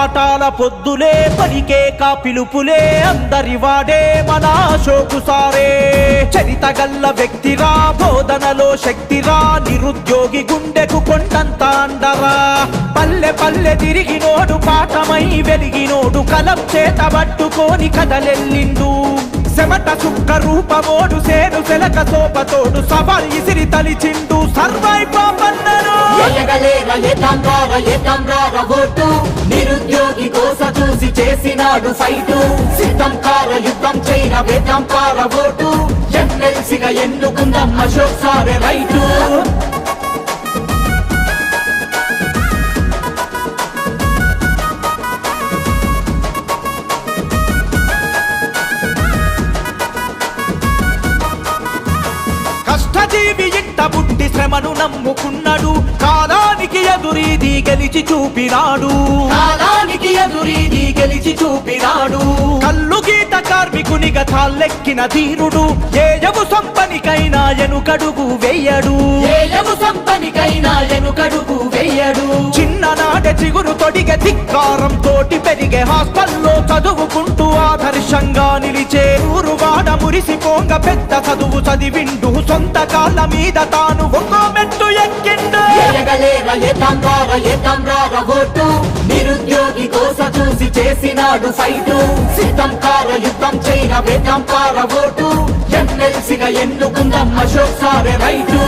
పాఠాల పొద్దులే పలికే కా పిలుపులే అందరి వాడే మన అశోకు సారే. చరిత గల్ల వ్యక్తిరా బోధనలో శక్తిరా నిరుద్యోగి గుండెకు కొండంత అండరా. పల్లె పల్లె తిరిగినోడు పాఠమై వెలిగినోడు కలం చేత పట్టుకోని కదలెల్లిండు. చెమట చుక్క రూపమోడు సేను సెలక సోపతోడు సవాల్ ఇసిరి తలిచిండు సర్వై పాపన్నను ఎయ్యగలేర ఎతంగార ఎతంగార ఓటు నిరుద్యోగి కోస చూసి చేసినాడు ఫైటు సిద్ధం కార యుద్ధం చైన వేదం కార ఓటు. ఎమ్మెల్సీగా ఎన్నుకుందాం అశోక్ సారే రైటు. కష్టజీవి ఇంట పుట్టి శ్రమను నమ్ముకున్నాడు. కాలానికి ఎదురీది గెలిచి చూపినాడు. కాలానికి ఎదురీది గెలిచి చూపినాడు. కల్లు గీత కార్మికునిగా తాళ్ళెక్కిన ధీరుడు ఏయము సంపనికైనా ఎనుకడుగు వెయ్యడు ఏయము సంపనికైనా ఎనుకడుగు వెయ్యడు చిన్ననాట చిగురు తొడిగె ధిక్కారం తోటి పెరిగే హాస్టల్లో చదువుకుంటూ ఆదర్శంగా నిలిచే ఊరువాడ మురిసిపోంగ పెద్ద చదువు చదివిండు సొంత కాళ్ళ మీద తాను ఒక్కో మెట్టు ఎక్కిండు. ఎయ్యగలేర ఎతంగార ఎతంగార ఓటు నిరుద్యోగి కోస చూసి చేసినాడు ఫైటు సిద్ధం కార యుద్ధం చైన వేదం కార ఓటు. ఎన్నెల్సిగా ఎన్నుకుందాం అశోక్ సారే రైటు.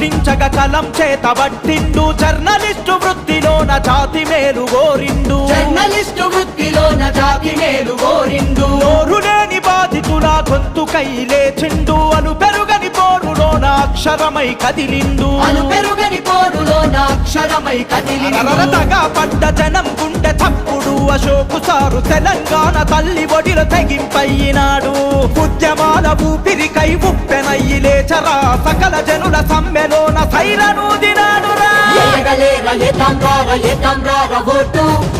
ప్రశ్నించగ కలం చేత పట్టిండు. జర్నలిస్టు వృత్తిలోన జాతి మేలు గోరిండు జర్నలిస్టు వృత్తిలోన జాతి మేలు కోరిండు. నోరు లేని బాధితుల గొంతుకై లేచిండు. అను పెరుగని పోరులోన అక్షరమై కదిలిండు. అను పెరుగని పోరులోన అక్షరమై కదిలిండు. పడ్డ జనం గుండె తప్పుడు అశోకు సారు తెలంగాణ తల్లి ఒడిలో తెగింపయ్యినాడు. ఉద్యమాల ఊపిరికై ఉప్పెనయ్యి లేచరా. సకల జనుల సమ్మెలోన సైరనూదినాడురా ఎయ్యగలేర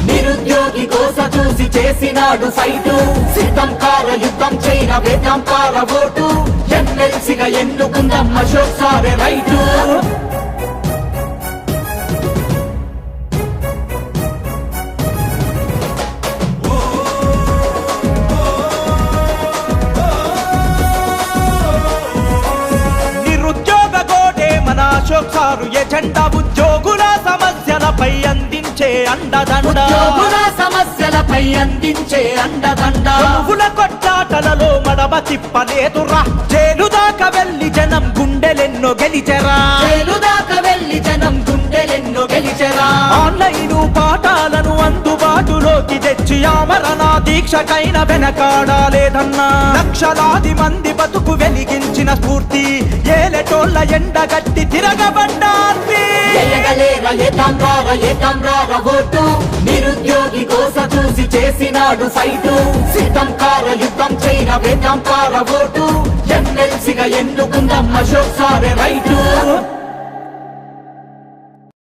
నిరుద్యోగి కోస చూసి చేసినాడు సైటు. సిద్ధం కార యుద్ధం చేయిన వేదం కార ఓటు ఎమ్మెల్సీగా ఎన్నుకుందాం అశోక్ సారే రైటు. అశోక్ ఎజెండా ఉద్యోగుల సమస్యలపై అందించే అండదండ. సమస్యలపై అందించే అండదండ. పువ్వుల కొట్లాటలలో మడమ తిప్పలేదురా. జైలు దాకా వెళ్ళి జనం గుండెలెన్నో గెలిచెరా. జైలు దాకా వెళ్ళి జనం గుండెలెన్నో గెలిచెరా. ఆన్లైన్ పాఠాలను అందుబాటులోకి తెచ్చి ఆమరణ దీక్షకైన వెనకాడాలేదన్నా లక్షలాది మంది బతుకు వెలిగించిన స్ఫూర్తి ఏలటోళ్ళ ఎండగట్టి తిరగబడ్డార్తి. ఎయ్యగలేర నిరుద్యోగి కోస చూసి చేసినాడు ఫైటు. సిద్ధం కార యుద్ధం చైన వేదం కార ఓటు. ఎమ్మెల్సీగా ఎన్నుకుందాం అశోక్ సారే రైటు.